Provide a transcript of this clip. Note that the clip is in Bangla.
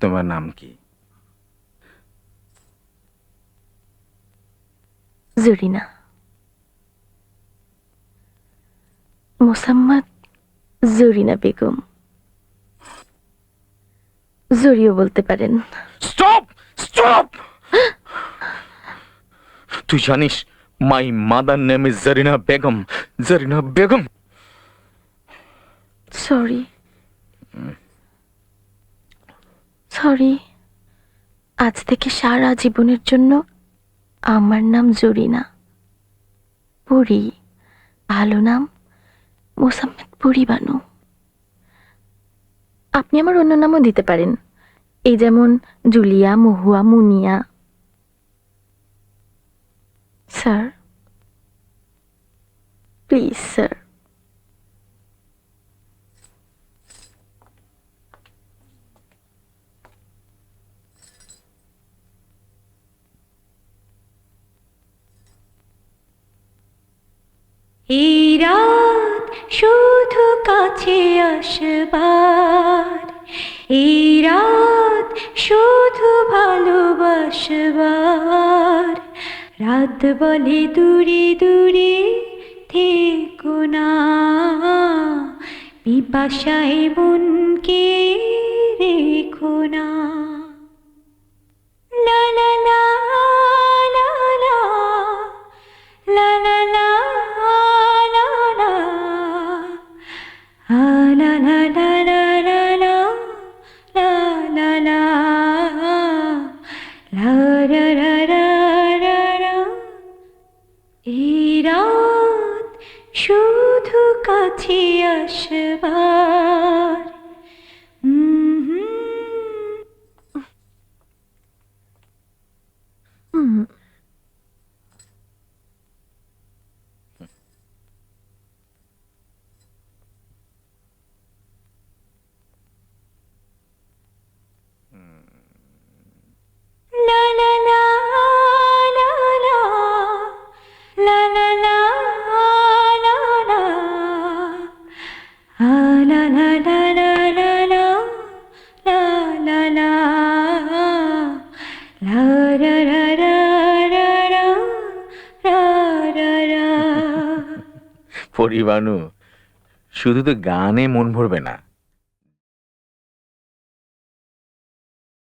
তোমার নাম কি জরিনা মোসাম্মদ জরিনা বেগম জরিও বলতে পারেন স্টপ স্টপ তুই জানিস my mother name is Zarina Begum Zarina Begum sorry sorry আজ থেকে সারা জীবনের জন্য আমার নাম জরিনা। পুরী। ভালো নাম মোসাম্মেদ পুরী বানু। আপনি আমার অন্য নামও দিতে পারেন। এই যেমন Julia, Mahua, Munia. Sir. Please, sir. এই রাত শুধু কাছে আসবার। এই রাত শুধু ভালোবাসবার। রাত বলে দূরে দূরে থেকো না। পিপাসায় মনকে রেখো না। Ah শুধু কাছে আসবার পরিবানু শুধু তো গানে মন ভরবে না।